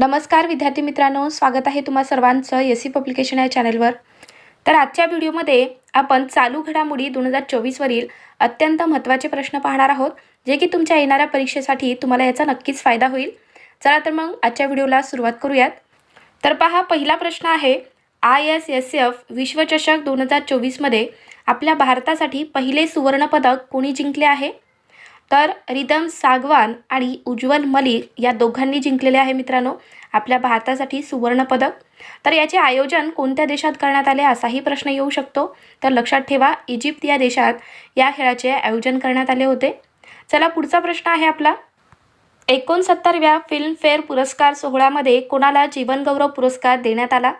नमस्कार विद्यार्थी मित्रांनो स्वागत आहे तुम्हा सर्वांचं एस सी पब्लिकेशन या चॅनलवर. तर आजच्या व्हिडिओमध्ये आपण चालू घडामोडी दोन हजार चोवीसवरील अत्यंत महत्त्वाचे प्रश्न पाहणार आहोत जे की तुमच्या येणाऱ्या परीक्षेसाठी तुम्हाला याचा नक्कीच फायदा होईल. चला तर मग आजच्या व्हिडिओला सुरुवात करूयात. तर पहा पहिला प्रश्न आहे आय एस एस एफ विश्वचषक दोन हजार चोवीसमध्ये आपल्या भारतासाठी पहिले सुवर्णपदक कोणी जिंकले आहे? तर रिदम सागवान आणि उज्ज्वल मलिक या दोघांनी जिंकलेले आहे मित्रांनो आपल्या भारतासाठी सुवर्णपदक तर याचे आयोजन कोणत्या देशात करण्यात आले असाही प्रश्न येऊ शकतो. तर लक्षात ठेवा इजिप्त या देशात या खेळाचे आयोजन करण्यात आले होते. चला पुढचा प्रश्न आहे आपला. एकोणसत्तरव्या फिल्मफेअर पुरस्कार सोहळ्यामध्ये कोणाला जीवनगौरव पुरस्कार देण्यात आला?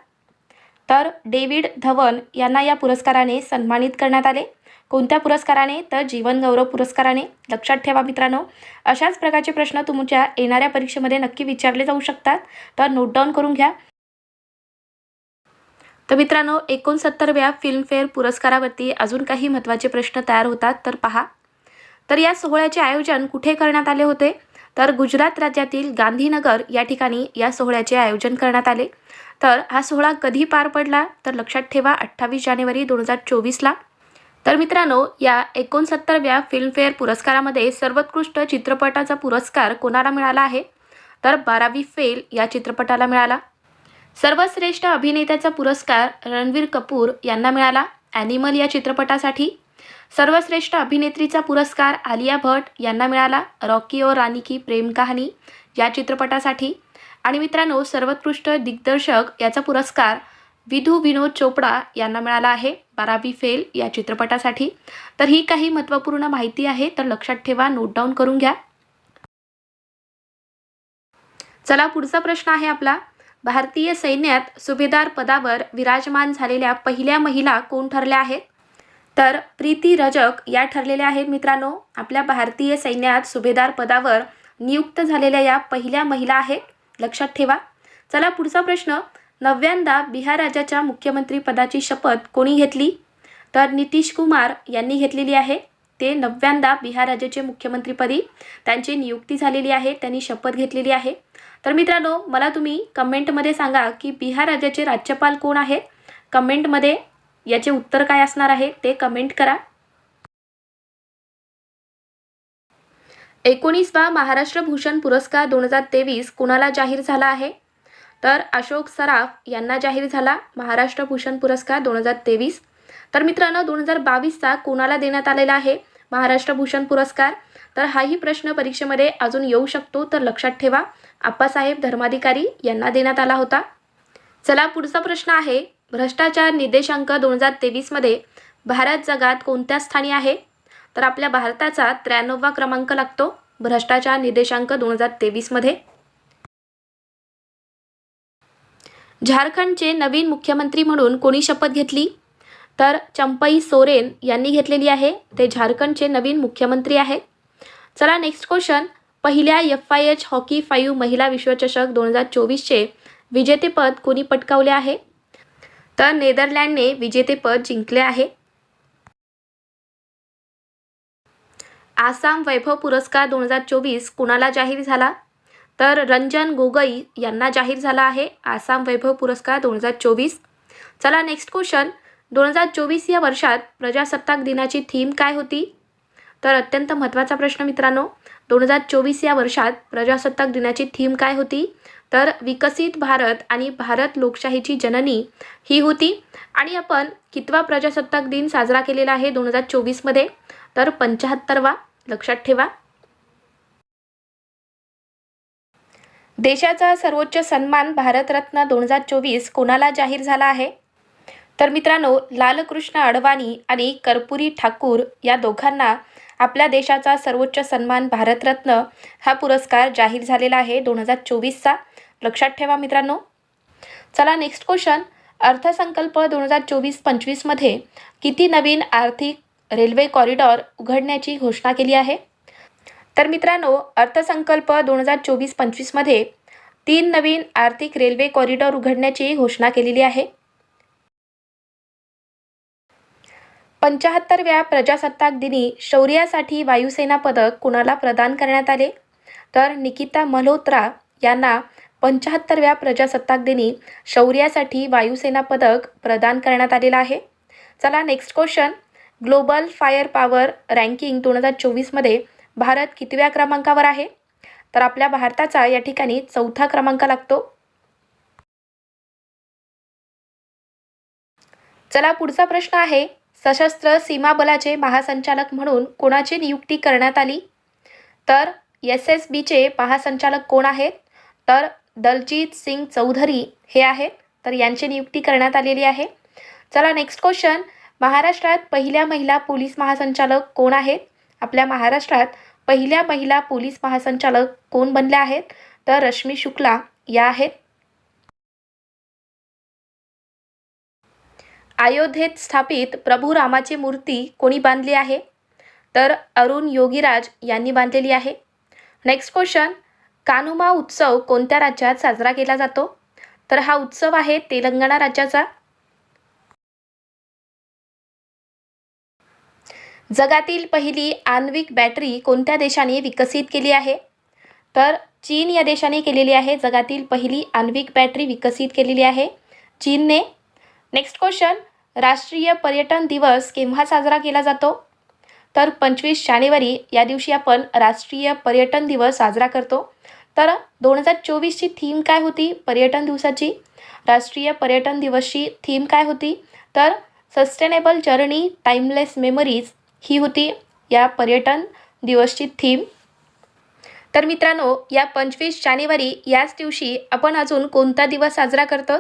तर डेव्हिड धवन यांना या पुरस्काराने सन्मानित करण्यात आले. कोणत्या पुरस्काराने? तर जीवनगौरव पुरस्काराने. लक्षात ठेवा मित्रांनो. अशाच प्रकारचे प्रश्न तुमच्या येणाऱ्या परीक्षेमध्ये नक्की विचारले जाऊ शकतात. तर नोट डाऊन करून घ्या. तर मित्रांनो एकोणसत्तरव्या फिल्मफेअर पुरस्कारावरती अजून काही महत्त्वाचे प्रश्न तयार होतात. तर पहा. तर या सोहळ्याचे आयोजन कुठे करण्यात आले होते? तर गुजरात राज्यातील गांधीनगर या ठिकाणी या सोहळ्याचे आयोजन करण्यात आले. तर हा सोहळा कधी पार पडला? तर लक्षात ठेवा अठ्ठावीस जानेवारी दोन हजार चोवीसला. तर मित्रांनो या एकोणसत्तरव्या फिल्मफेअर पुरस्कारामध्ये सर्वोत्कृष्ट चित्रपटाचा पुरस्कार कोणाला मिळाला आहे? तर बारावी फेल या चित्रपटाला मिळाला. सर्वश्रेष्ठ अभिनेत्याचा पुरस्कार रणवीर कपूर यांना मिळाला. ॲनिमल या चित्रपटासाठी. सर्वश्रेष्ठ अभिनेत्रीचा पुरस्कार आलिया भट यांना मिळाला. रॉकी ओ रानी की प्रेम कहाणी या चित्रपटासाठी. आणि मित्रांनो सर्वोत्कृष्ट दिग्दर्शक याचा पुरस्कार विधू विनोद चोपडा यांना मिळाला आहे. बारावी फेल या चित्रपटासाठी. तर ही काही महत्त्वपूर्ण माहिती आहे तर लक्षात ठेवा नोट डाऊन करून घ्या. चला पुढचा प्रश्न आहे आपला. भारतीय सैन्यात सुभेदार पदावर विराजमान झालेल्या पहिल्या महिला कोण ठरल्या आहेत? तर प्रीती रजक या ठरलेल्या आहेत मित्रांनो. आपल्या भारतीय सैन्यात सुभेदार पदावर नियुक्त झालेल्या या पहिल्या महिला आहेत. लक्षात ठेवा. चला पुढचा प्रश्न. नव्यांदा बिहार राज्याच्या मुख्यमंत्रीपदाची शपथ कोणी घेतली? तर नितीश कुमार यांनी घेतलेली आहे. ते नव्यांदा बिहार राज्याचे मुख्यमंत्रीपदी त्यांची नियुक्ती झालेली आहे त्यांनी शपथ घेतलेली आहे. तर मित्रांनो मला तुम्ही कमेंटमध्ये सांगा की बिहार राज्याचे राज्यपाल कोण आहे कमेंटमध्ये याचे उत्तर काय असणार आहे ते कमेंट करा. एकोणीसवा महाराष्ट्र भूषण पुरस्कार दोन हजार तेवीस कुणाला जाहीर झाला आहे? तर अशोक सराफ यांना जाहीर झाला महाराष्ट्र भूषण पुरस्कार दोन हजार तेवीस. तर मित्रांनो दोन हजार बावीसचा कोणाला देण्यात आलेला आहे महाराष्ट्र भूषण पुरस्कार? तर हाही प्रश्न परीक्षेमध्ये अजून येऊ शकतो तर लक्षात ठेवा. आप्पासाहेब धर्माधिकारी यांना देण्यात आला होता. चला पुढचा प्रश्न आहे. भ्रष्टाचार निर्देशांक दोन हजार तेवीसमध्ये भारत जगात कोणत्या स्थानी आहे? तर आपल्या भारताचा त्र्याण्णववा क्रमांक लागतो. भ्रष्टाचार निर्देशांक दोन हजार तेवीसमध्ये. झारखंडचे नवीन मुख्यमंत्री म्हणून कोणी शपथ घेतली? तर चंपई सोरेन यांनी घेतलेली आहे. ते झारखंडचे नवीन मुख्यमंत्री आहेत. चला नेक्स्ट क्वेश्चन पहिल्या F I H hockey five महिला विश्वचषक दोन हजार चोवीसचे विजेतेपद कोणी पटकावले आहे? तर नेदरलँडने विजेतेपद जिंकले आहे. आसाम वैभव पुरस्कार दोन हजार चोवीस कुणाला जाहीर झाला? तर रंजन गोगई यांना जाहीर झाला आहे. आसाम वैभव पुरस्कार दोन हजार चोवीस. चला नेक्स्ट क्वेश्चन दोन हजार चोवीस या वर्षात प्रजासत्ताक दिनाची थीम काय होती? तर अत्यंत महत्त्वाचा प्रश्न मित्रांनो दोन हजार चोवीस या वर्षात प्रजासत्ताक दिनाची थीम काय होती? तर विकसित भारत आणि भारत लोकशाहीची जननी ही होती. आणि आपण कितवा प्रजासत्ताक दिन साजरा केलेला आहे दोन हजार चोवीसमध्ये तर पंच्याहत्तरवा लक्षात ठेवा. देशाचा सर्वोच्च सन्मान भारतरत्न दोन हजार चोवीस कोणाला जाहीर झाला आहे? तर मित्रांनो लालकृष्ण अडवाणी आणि कर्पुरी ठाकूर या दोघांना आपल्या देशाचा सर्वोच्च सन्मान भारतरत्न हा पुरस्कार जाहीर झालेला आहे दोन हजार चोवीसचा. लक्षात ठेवा मित्रांनो. चला नेक्स्ट क्वेश्चन अर्थसंकल्प दोन हजार चोवीस पंचवीसमध्ये किती नवीन आर्थिक रेल्वे कॉरिडॉर उघडण्याची घोषणा केली आहे? तर मित्रांनो अर्थसंकल्प दोन हजार चोवीस पंचवीसमध्ये तीन नवीन आर्थिक रेल्वे कॉरिडॉर उघडण्याची घोषणा केलेली आहे. पंचाहत्तरव्या प्रजासत्ताक दिनी शौर्यासाठी वायुसेना पदक कुणाला प्रदान करण्यात आले? तर निकिता मल्होत्रा यांना पंचाहत्तरव्या प्रजासत्ताक दिनी शौर्यासाठी वायुसेना पदक प्रदान करण्यात आलेलं आहे. चला next question global fire power ranking दोन हजार चोवीसमध्ये भारत कितव्या क्रमांकावर आहे? तर आपल्या भारताचा या ठिकाणी चौथा क्रमांक लागतो. चला पुढचा प्रश्न आहे. सशस्त्र सीमा बलाचे महासंचालक म्हणून कोणाची नियुक्ती करण्यात आली? तर एस एस बीचे महासंचालक कोण आहेत? तर दलजीत सिंग चौधरी हे आहेत. तर यांची नियुक्ती करण्यात आलेली आहे. चला नेक्स्ट क्वेश्चन महाराष्ट्रात पहिल्या महिला पोलीस महासंचालक कोण आहेत? आपल्या महाराष्ट्रात पहिल्या महिला पोलीस महासंचालक कोण बनल्या आहेत? तर रश्मी शुक्ला या आहेत. अयोध्येत स्थापित प्रभू रामाची मूर्ती कोणी बांधली आहे? तर अरुण योगीराज यांनी बांधलेली आहे. नेक्स्ट क्वेश्चन कानुमा उत्सव कोणत्या राज्यात साजरा केला जातो? तर हा उत्सव आहे तेलंगणा राज्याचा. जगातील पहिली आण्विक बॅटरी कोणत्या देशाने विकसित केली आहे? तर चीन या देशाने केलेली आहे. जगातील पहिली आण्विक बॅटरी विकसित केलेली आहे. चीनने. नेक्स्ट क्वेश्चन राष्ट्रीय पर्यटन दिवस केव्हा साजरा केला जातो? तर पंचवीस जानेवारी या दिवशी आपण राष्ट्रीय पर्यटन दिवस साजरा करतो. तर दोन हजार चोवीसची थीम काय होती पर्यटन दिवसाची? राष्ट्रीय पर्यटन दिवसची थीम काय होती? तर सस्टेनेबल जर्नी टाईमलेस मेमरीज ही होती या पर्यटन दिवसची थीम. तर मित्रांनो या पंचवीस जानेवारी याच दिवशी आपण अजून कोणता दिवस साजरा करतो?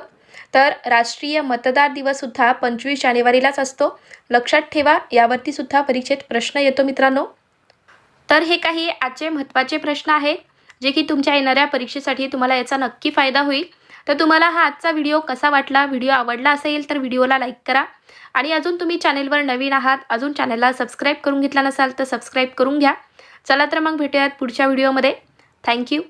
तर राष्ट्रीय मतदार दिवससुद्धा पंचवीस जानेवारीलाच असतो. लक्षात ठेवा यावरतीसुद्धा परीक्षेत प्रश्न येतो मित्रांनो. तर हे काही आजचे महत्त्वाचे प्रश्न आहेत जे की तुमच्या येणाऱ्या परीक्षेसाठी तुम्हाला याचा नक्की फायदा होईल. तर तुम्हाला हा आजचा व्हिडिओ कसा वाटला? व्हिडिओ आवडला असेल तर व्हिडिओला लाईक करा. आणि अजून तुम्ही चॅनेलवर नवीन आहात अजून चॅनलला सबस्क्राईब करून घेतला नसाल तर सबस्क्राईब करून घ्या. चला तर मग भेटूयात पुढच्या व्हिडिओमध्ये थँक्यू